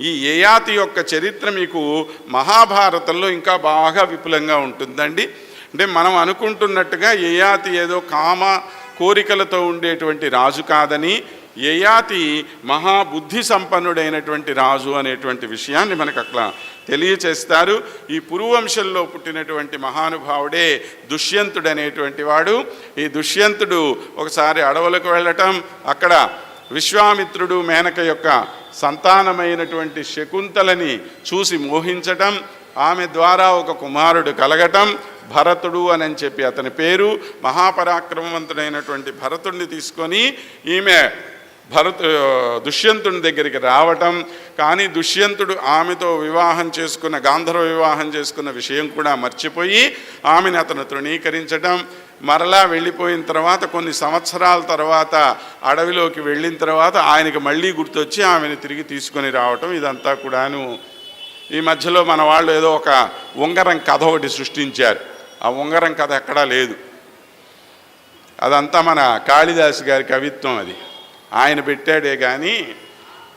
ఈ యయాతి యొక్క చరిత్ర మీకు మహాభారతంలో ఇంకా బాగా విపులంగా ఉంటుందండి. అంటే మనం అనుకుంటున్నట్టుగా యయాతి ఏదో కామ కోరికలతో ఉండేటువంటి రాజు కాదని యయాతి మహాబుద్ధి సంపన్నుడైనటువంటి రాజు అనేటువంటి విషయాన్ని మనకు అట్లా తెలియచేస్తారు. ఈ పురువంశంలో పుట్టినటువంటి మహానుభావుడే దుష్యంతుడు అనేటువంటి వాడు. ఈ దుష్యంతుడు ఒకసారి అడవులకు వెళ్ళటం అక్కడ విశ్వామిత్రుడు మేనక యొక్క సంతానమైనటువంటి శకుంతలని చూసి మోహించటం ఆమె ద్వారా ఒక కుమారుడు కలగటం భరతుడు అని చెప్పి అతని పేరు మహాపరాక్రమవంతుడైనటువంటి భరతుడిని తీసుకొని ఈమె భరత్ దుష్యంతుని దగ్గరికి రావటం. కానీ దుష్యంతుడు ఆమెతో వివాహం చేసుకున్న గాంధర్వ వివాహం చేసుకున్న విషయం కూడా మర్చిపోయి ఆమెను అతను తృణీకరించటం. మరలా వెళ్ళిపోయిన తర్వాత కొన్ని సంవత్సరాల తర్వాత అడవిలోకి వెళ్ళిన తర్వాత ఆయనకి మళ్ళీ గుర్తొచ్చి ఆమెను తిరిగి తీసుకొని రావటం ఇదంతా కూడాను. ఈ మధ్యలో మన వాళ్ళు ఏదో ఒక ఉంగరం కథ ఒకటి సృష్టించారు. ఆ ఉంగరం కథ ఎక్కడా లేదు. అదంతా మన కాళిదాసు గారి కవిత్వం అది. ఆయన పెట్టాడే కానీ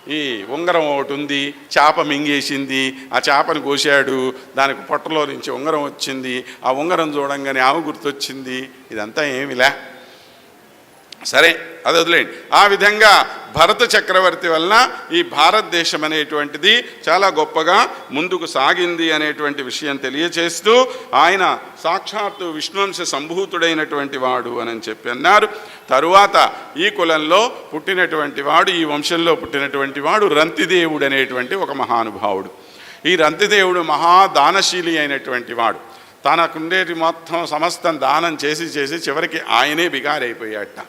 ఈ ఉంగరం ఒకటి ఉంది చేప మింగేసింది ఆ చేపను కోసాడు దానికి పొట్టలో నుంచి ఉంగరం వచ్చింది ఆ ఉంగరం చూడంగానే ఆమె గుర్తొచ్చింది. ఇదంతా ఏమిలే? సరే అది వదిలేండి ఆ విధంగా భరత చక్రవర్తి వలన ఈ భారతదేశం అనేటువంటిది చాలా గొప్పగా ముందుకు సాగింది అనేటువంటి విషయం తెలియచేస్తూ ఆయన సాక్షాత్తు విష్ణువంశ సంభూతుడైనటువంటి వాడు అని చెప్పి అన్నారు. తరువాత ఈ కులంలో పుట్టినటువంటి వాడు ఈ వంశంలో పుట్టినటువంటి వాడు రంతిదేవుడు అనేటువంటి ఒక మహానుభావుడు. ఈ రంతిదేవుడు మహాదానశీలి అయినటువంటి వాడు. తనకుండేటి మొత్తం సమస్తం దానం చేసి చేసి చివరికి ఆయనే బిగారైపోయాట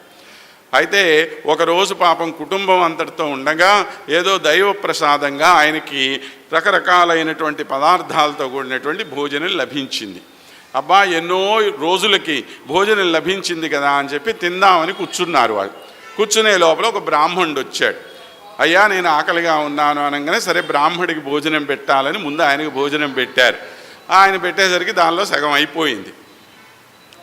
అయితే ఒకరోజు పాపం కుటుంబం అంతటితో ఉండగా ఏదో దైవ ప్రసాదంగా ఆయనకి రకరకాలైనటువంటి పదార్థాలతో కూడినటువంటి భోజనం లభించింది. అబ్బా ఎన్నో రోజులకి భోజనం లభించింది కదా అని చెప్పి తిందామని కూర్చున్నారు వాళ్ళు. కూర్చునే లోపల ఒక బ్రాహ్మణుడు వచ్చాడు. అయ్యా నేను ఆకలిగా ఉన్నాను అనగానే సరే బ్రాహ్మడికి భోజనం పెట్టాలని ముందు ఆయనకు భోజనం పెట్టారు. ఆయన పెట్టేసరికి దానిలో సగం అయిపోయింది.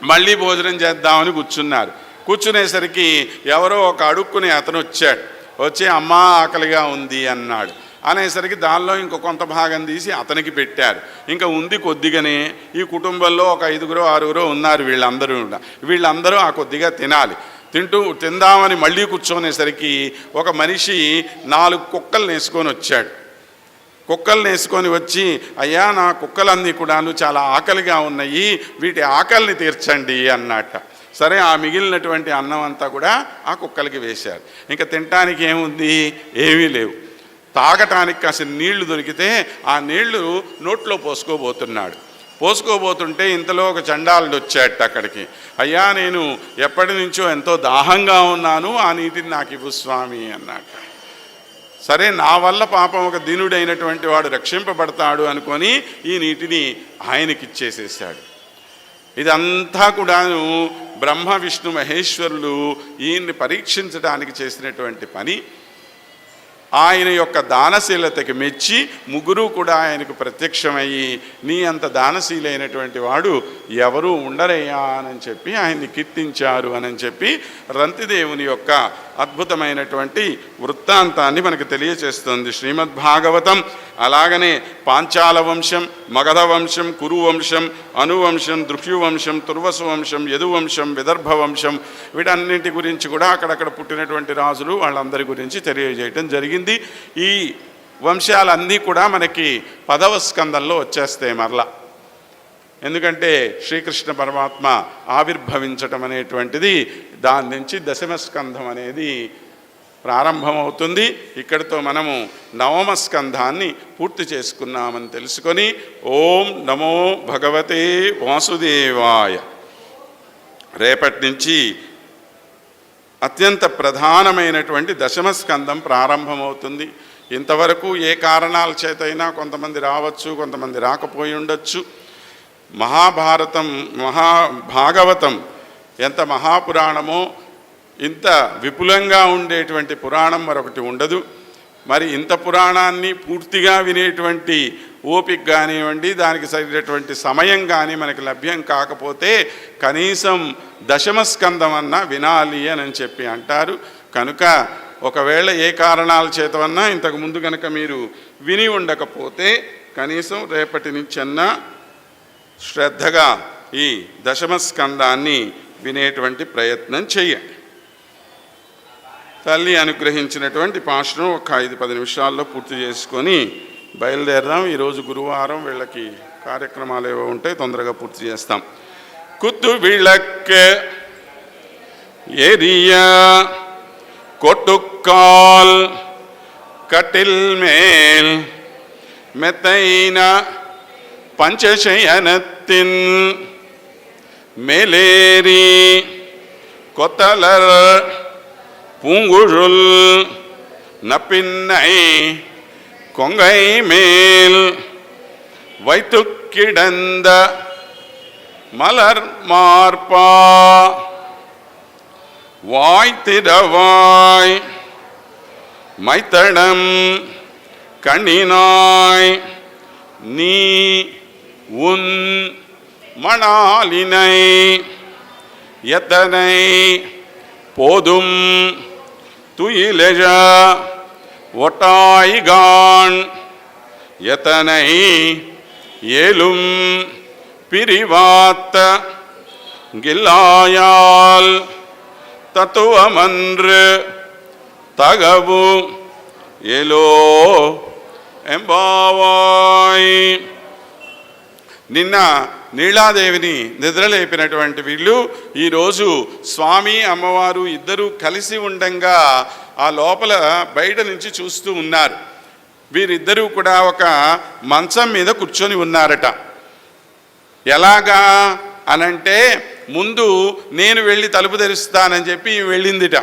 మళ్ళీ భోజనం చేద్దామని కూర్చున్నారు. కూర్చునేసరికి ఎవరో ఒక అడుక్కుని అతను వచ్చాడు. వచ్చి అమ్మ ఆకలిగా ఉంది అన్నాడు. అనేసరికి దానిలో ఇంకో కొంత భాగం తీసి అతనికి పెట్టారు. ఇంకా ఉంది కొద్దిగానే ఈ కుటుంబంలో ఒక ఐదుగురో ఆరుగురో ఉన్నారు వీళ్ళందరూ కూడా. వీళ్ళందరూ ఆ కొద్దిగా తినాలి. తింటూ తిందామని మళ్ళీ కూర్చోనేసరికి ఒక మనిషి నాలుగు కుక్కలు వేసుకొని వచ్చాడు. కుక్కలు వేసుకొని వచ్చి అయ్యా నా కుక్కలన్నీ కూడాను చాలా ఆకలిగా ఉన్నాయి వీటి ఆకలిని తీర్చండి అన్నట్ట. సరే ఆ మిగిలినటువంటి అన్నం అంతా కూడా ఆ కుక్కలకి వేశారు. ఇంకా తినటానికి ఏముంది? ఏమీ లేవు. తాగటానికి కాసిన నీళ్ళు దొరికితే ఆ నీళ్ళు నోట్లో పోసుకోబోతున్నాడు. పోసుకోబోతుంటే ఇంతలో ఒక చండాలుడు వచ్చాట అక్కడికి. అయ్యా నేను ఎప్పటి నుంచో ఎంతో దాహంగా ఉన్నాను ఆ నీటిని నాకు ఇవ్వు స్వామి అన్నాడు. సరే నా వల్ల పాపం ఒక దీనుడైనటువంటి వాడు రక్షింపబడతాడు అనుకొని ఈ నీటిని ఆయనకి ఇచ్చేసేసాడు ఇదంతా కూడాను బ్రహ్మ విష్ణు మహేశ్వరులు ఈయన్ని పరీక్షించడానికి చేసినటువంటి పని. ఆయన యొక్క దానశీలతకి మెచ్చి ముగ్గురు కూడా ఆయనకు ప్రత్యక్షమయ్యి నీ అంత దానశీలైనటువంటి వాడు ఎవరూ ఉండరయ్యా అని చెప్పి ఆయన్ని కీర్తించారు అని చెప్పి రంతిదేవుని యొక్క అద్భుతమైనటువంటి వృత్తాంతాన్ని మనకు తెలియచేస్తుంది. శ్రీమద్భాగవతం అలాగనే పాంచాల వంశం మగధ వంశం కురు వంశం అనువంశం దృహ్యువంశం తుర్వసు వంశం యదువంశం విదర్భ వంశం వీటన్నింటి గురించి కూడా అక్కడక్కడ పుట్టినటువంటి రాజులు వాళ్ళందరి గురించి తెలియజేయటం జరిగింది. ఈ వంశాలన్నీ కూడా మనకి పదవ స్కందంలో వచ్చేస్తాయి మరలా. ఎందుకంటే శ్రీకృష్ణ పరమాత్మ ఆవిర్భవించటం అనేటువంటిది దాని నుంచి దశమ స్కంధం అనేది ప్రారంభమవుతుంది. ఇక్కడితో మనము నవమ స్కంధాన్ని పూర్తి చేసుకున్నామని తెలుసుకొని ఓం నమో భగవతే వాసుదేవాయ. రేపటి నుంచి అత్యంత ప్రధానమైనటువంటి దశమ స్కంధం ప్రారంభమవుతుంది. ఇంతవరకు ఏ కారణాల చేతైనా కొంతమంది రావచ్చు కొంతమంది రాకపోయి ఉండొచ్చు. మహాభారతం మహాభాగవతం ఎంత మహాపురాణమో ఇంత విపులంగా ఉండేటువంటి పురాణం మరొకటి ఉండదు. మరి ఇంత పురాణాన్ని పూర్తిగా వినేటువంటి ఓపిక కానివ్వండి దానికి సరినటువంటి సమయం కానీ మనకి లభ్యం కాకపోతే కనీసం దశమ అన్న వినాలి అని చెప్పి అంటారు. కనుక ఒకవేళ ఏ కారణాల చేతవన్నా ఇంతకుముందు కనుక మీరు విని ఉండకపోతే కనీసం రేపటి నుంచన్నా శ్రద్ధగా ఈ దశమస్కందాన్ని వినేటువంటి ప్రయత్నం చేయండి. తల్లి అనుగ్రహించినటువంటి పాశనం ఒక ఐదు పది నిమిషాల్లో పూర్తి చేసుకొని బయలుదేరదాం. ఈరోజు గురువారం వీళ్ళకి కార్యక్రమాలు ఏవో ఉంటాయి తొందరగా పూర్తి చేస్తాం. కుత్తు ఏరియా எரிய కటిల్ మేల్ மேல் மெத்தைன பஞ்சசயனத்தின் மேலேறி కొత్తలర్ பூங்குழல் நப்பின்னை கொங்கை மேல் வைத்து கிடந்த மலர் மார்பா வாய்த்திடவாய் மைத்தடம் கண்ணினாய் நீ உன் மணாலினை எத்தனை போதும் துயிலெழ ஒட்டாய்கான். எத்தனை ஏலும் பிரிவாத்த கில்லாயால் தத்துவமன்று தகவு எலோ ಎಂಬಾವಾಯ್ ನಿನ್ನ నీళాదేవిని నిద్రలేపినటువంటి వీళ్ళు ఈరోజు స్వామి అమ్మవారు ఇద్దరూ కలిసి ఉండంగా ఆ లోపల బయట నుంచి చూస్తూ ఉన్నారు. వీరిద్దరూ కూడా ఒక మంచం మీద కూర్చొని ఉన్నారట. ఎలాగా అనంటే ముందు నేను వెళ్ళి తలుపు తెరుస్తానని చెప్పి వెళ్ళిందిట.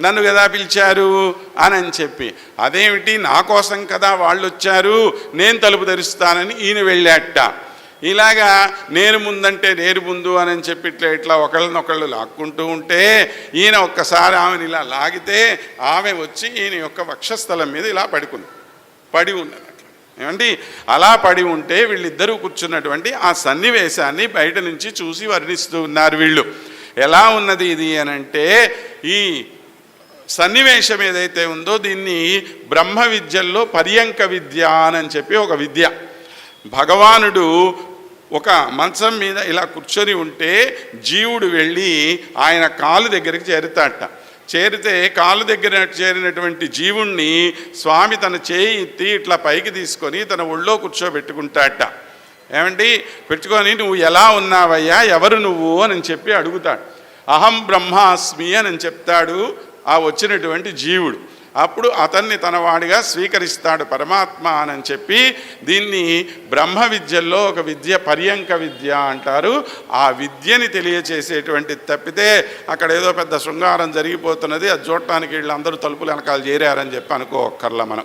నన్ను కదా పిలిచారు అని అని చెప్పి. అదేమిటి నా కోసం కదా వాళ్ళు వచ్చారు నేను తలుపు తెరుస్తానని ఈయన వెళ్ళాట. ఇలాగా నేను ముందంటే నేను ముందు అని చెప్పి ఇట్లా ఇట్లా ఒకళ్ళనొకళ్ళు లాక్కుంటూ ఉంటే ఈయన ఒక్కసారి ఆమెను ఇలా లాగితే ఆమె వచ్చి ఈయన యొక్క వక్షస్థలం మీద ఇలా పడుకుంది. పడి ఉన్నది ఏమండి? అలా పడి ఉంటే వీళ్ళిద్దరూ కూర్చున్నటువంటి ఆ సన్నివేశాన్ని బయట నుంచి చూసి వర్ణిస్తూ ఉన్నారు వీళ్ళు. ఎలా ఉన్నది ఇది అని అంటే ఈ సన్నివేశం ఏదైతే ఉందో దీన్ని బ్రహ్మ విద్యల్లో పర్యంక విద్య అని చెప్పి ఒక విద్య. భగవానుడు ఒక మంచం మీద ఇలా కూర్చొని ఉంటే జీవుడు వెళ్ళి ఆయన కాలు దగ్గరికి చేరుతాట. చేరితే కాలు దగ్గర చేరినటువంటి జీవుణ్ణి స్వామి తన చేయి ఎత్తి ఇట్లా పైకి తీసుకొని తన ఒళ్ళో కూర్చోబెట్టుకుంటాట. ఏమండి? పెట్టుకొని నువ్వు ఎలా ఉన్నావయ్యా? ఎవరు నువ్వు? అని చెప్పి అడుగుతాడు. అహం బ్రహ్మాస్మి అని చెప్తాడు ఆ వచ్చినటువంటి జీవుడు. అప్పుడు అతన్ని తనవాడిగా స్వీకరిస్తాడు పరమాత్మ అని చెప్పి దీన్ని బ్రహ్మ విద్యల్లో ఒక విద్య పర్యంక విద్య అంటారు. ఆ విద్యని తెలియచేసేటువంటి తప్పితే అక్కడ ఏదో పెద్ద శృంగారం జరిగిపోతున్నది అది చూడటానికి వీళ్ళందరూ తలుపులు వెనకాల చేరారని చెప్పి అనుకోక్కర్లా మనం.